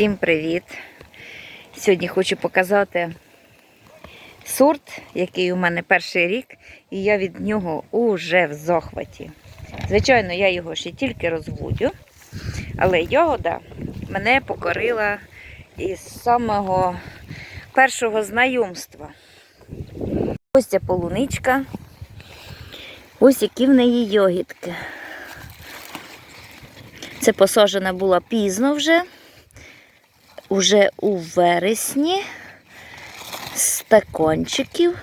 Всім привіт! Сьогодні хочу показати сорт, який у мене перший рік, і я від нього уже в захваті. Звичайно, я його ще тільки розводю, але ягода мене покорила із самого першого знайомства. Ось ця полуничка, ось які в неї йогітки. Це посаджена була пізно вже, уже у вересні, стакончиків.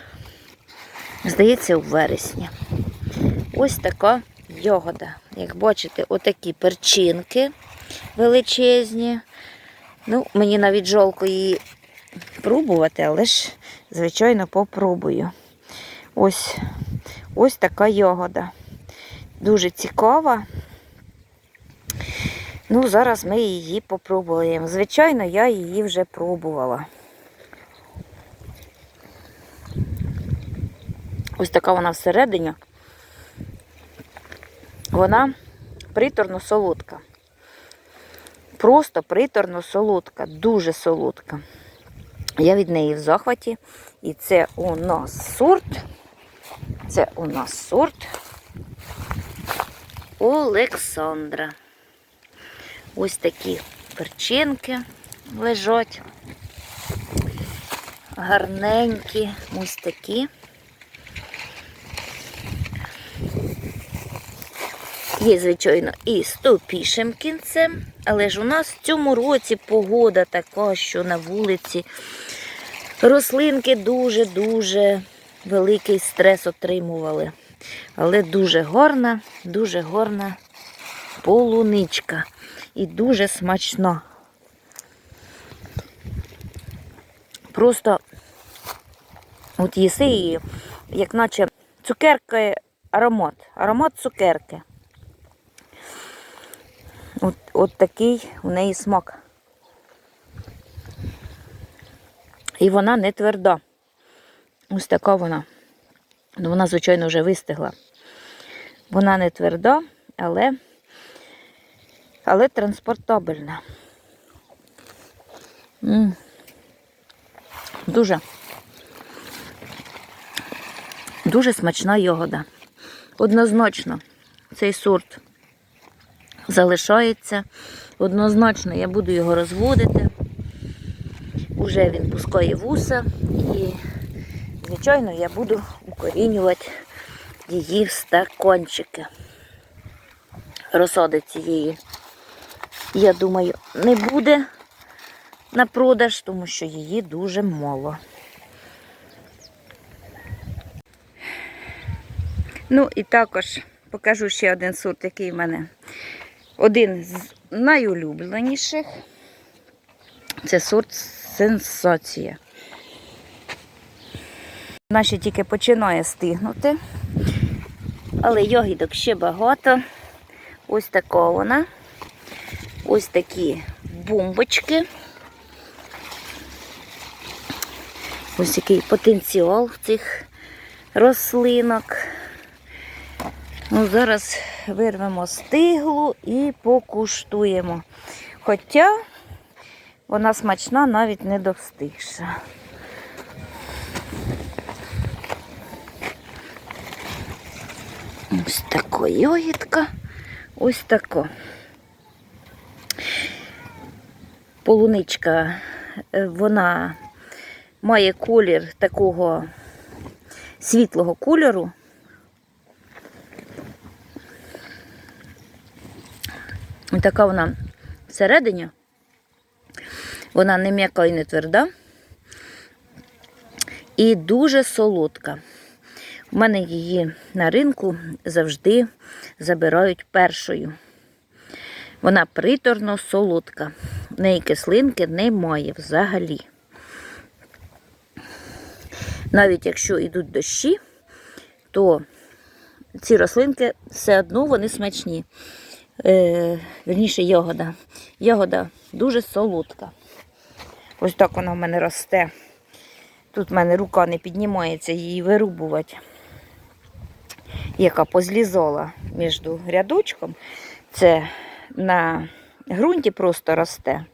Здається, у вересні. Ось така ягода. Як бачите, отакі перчинки величезні. Ну, мені навіть жолко її пробувати, але ж, звичайно, попробую. Ось, ось така ягода. Дуже цікава. Ну, зараз ми її попробуємо. Звичайно, я її вже пробувала. Ось така вона всередині. Вона приторно солодка. Просто приторно солодка, дуже солодка. Я від неї в захваті. І це у нас сорт. Це у нас сорт Олександра. Ось такі перчинки лежать. Гарненькі, ось такі. Є, звичайно, і з топішим кінцем, але ж у нас в цьому році погода така, що на вулиці рослинки дуже-дуже великий стрес отримували. Але дуже гарна, дуже гарна полуничка і дуже смачна. Просто от їси її, як наче цукерка аромат, аромат цукерки. От, от такий у неї смак. І вона не тверда. Ось така вона. Ну, Вона, звичайно, вже вистигла. Вона не тверда, але але транспортабельна. М -м. Дуже дуже смачна ягода. Однозначно, цей сорт залишається. Однозначно я буду його розводити. Уже він пускає вуса і, звичайно, я буду укорінювати її в стакончики. Розсади цієї, я думаю, не буде на продаж, тому що її дуже мало. Ну і також покажу ще один сорт, який в мене один з найулюбленіших. Це сорт сенсація. Вона ще тільки починає стигнути, але йогідок ще багато. Ось така вона. Ось такі бомбочки. Ось який потенціал цих рослинок. Ну, Зараз вирвемо стиглу і покуштуємо. Хоча вона смачна, навіть не довстигша. Ось така йогітка. Ось така. Полуничка, е, вона має колір такого світлого кольору. Така вона всередині. Вона не м'яка і не тверда. І дуже солодка. У мене її на ринку завжди забирають першою. Вона приторно солодка. Неї кислинки немає взагалі. Навіть якщо йдуть дощі, то ці рослинки все одно вони смачні. Е, Верніше ягода. Ягода дуже солодка. Ось так вона в мене росте. Тут в мене рука не піднімається її вирубувати. Яка позлізала між рядочком. Це на ґрунті просто росте.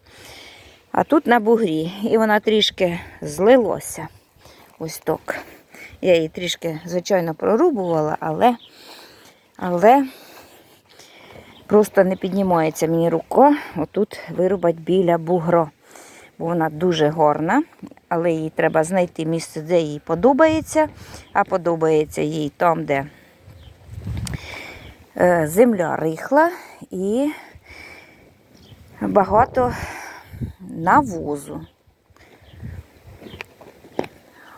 А тут на бугрі. І вона трішки злилося. Ось так. Я її трішки, звичайно, прорубувала, але, але просто не піднімається мені рука отут вирубати біля бугро. Бо вона дуже горна, але їй треба знайти місце, де їй подобається. А подобається їй там, де е, земля рихла і багато навозу.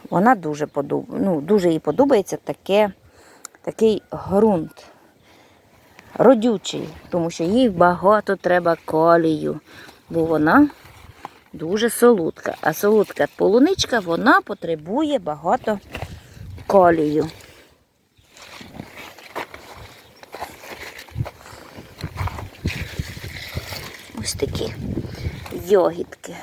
Вона дуже подоб... ну, дуже їй подобається таке, такий ґрунт. Родючий, тому що їй багато треба калію, бо вона дуже солодка. А солодка полуничка вона потребує багато калію. Ось такі йогітки.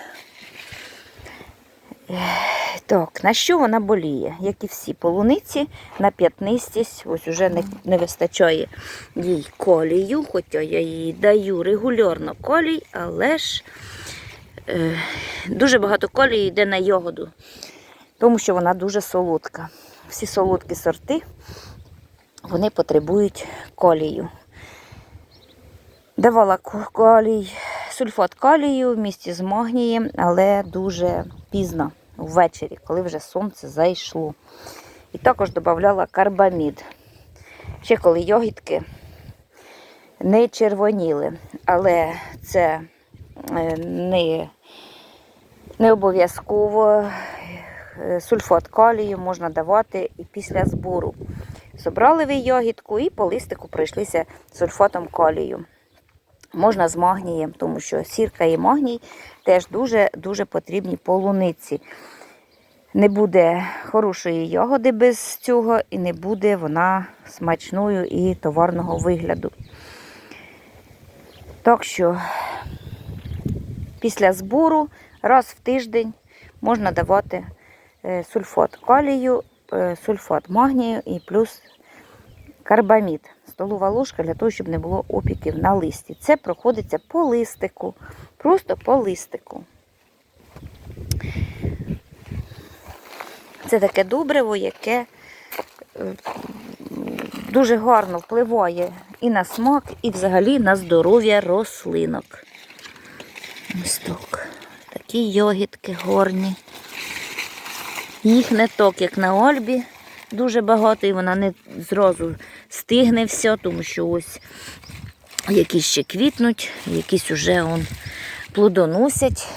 Так, на що вона боліє? Як і всі полуниці, на п'ятнистість, ось уже не, не вистачає їй колію, хоча я їй даю регулярно колій, але ж е, дуже багато колії йде на йогоду, тому що вона дуже солодка. Всі солодкі сорти вони потребують колію. Давала калій, сульфат калію в місті з магнієм, але дуже пізно, ввечері, коли вже сонце зайшло. І також додавала карбамід. Ще коли йогітки не червоніли, але це е, не, не обов'язково. Е, Сульфат калію можна давати і після збору. Собрали ви йогітку і по листику пройшлися сульфатом калію. Можна з магнієм, тому що сірка і магній теж дуже-дуже потрібні полуниці. Не буде хорошої ягоди без цього, і не буде вона смачною і товарного вигляду. Так що після збору раз в тиждень можна давати е, сульфат калію, е, сульфат магнію і плюс карбамід. Столова ложка для того, щоб не було опіків на листі. Це проходиться по листику, просто по листику. Це таке добриво, яке е, дуже гарно впливає і на смак, і взагалі на здоров'я рослинок. Ось так. Такі йогітки горні. Їх не так, як на Ольбі, дуже багато, і вона не зразу стигне все, тому що ось якісь ще квітнуть, якісь уже он плодоносять.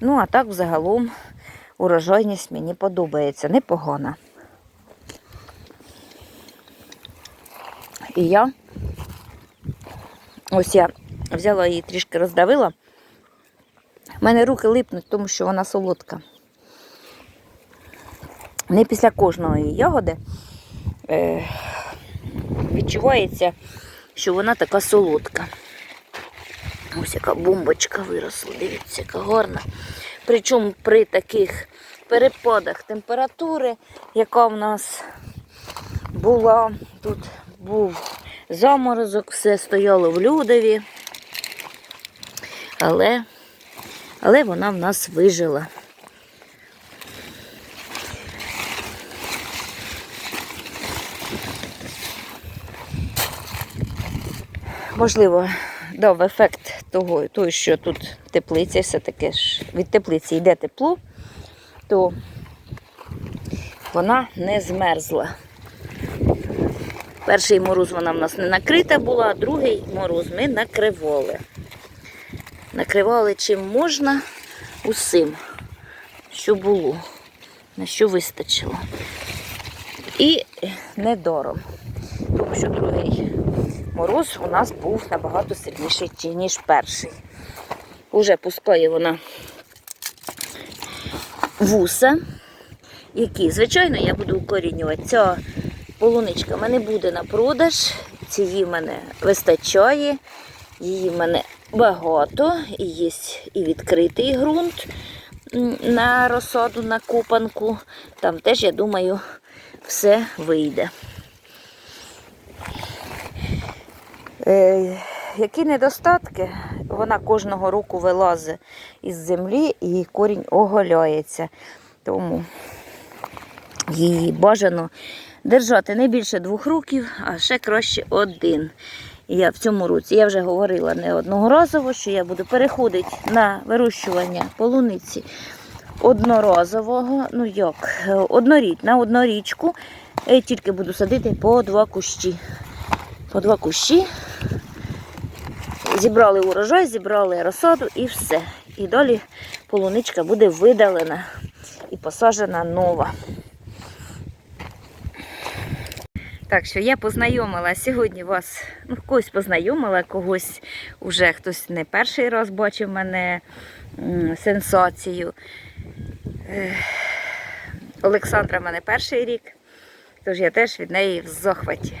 Ну, а так взагалом урожайність мені подобається, непогана. І я ось я взяла її трішки роздавила. У мене руки липнуть, тому що вона солодка. Не після кожної ягоди е, відчувається, що вона така солодка. Ось яка бомбочка виросла, дивіться, яка гарна. Причому при таких перепадах температури, яка в нас була, тут був заморозок, все стояло в людові, але, але вона в нас вижила. Можливо, дав ефект того, того, що тут теплиця, все-таки ж від теплиці йде тепло, то вона не змерзла. Перший мороз вона в нас не накрита була, а другий мороз ми накривали. Накривали чим можна, усім, що було, на що вистачило. І недором, тому що другий мороз у нас був набагато сильніший, ніж перший. Уже пускає вона вуса, які, звичайно, я буду укорінювати. Ця полуничка в мене буде на продаж, цієї в мене вистачає, її в мене багато, і є і відкритий ґрунт на розсаду, на купанку. Там теж, я думаю, все вийде. Е, які недостатки вона кожного року вилазить із землі і корінь оголяється. Тому її бажано держати не більше двох років, а ще краще один. Я в цьому році я вже говорила неодноразово, що я буду переходити на вирощування полуниці одноразового, ну як, е, одноріч, на однорічку. Я тільки буду садити по два кущі. По два кущі. Зібрали урожай, зібрали розсаду і все. І далі полуничка буде видалена і посаджена нова. Так що я познайомила сьогодні вас, ну, когось познайомила, когось уже хтось не перший раз бачив мене сенсацію. Олександра в мене перший рік, тож я теж від неї в захваті.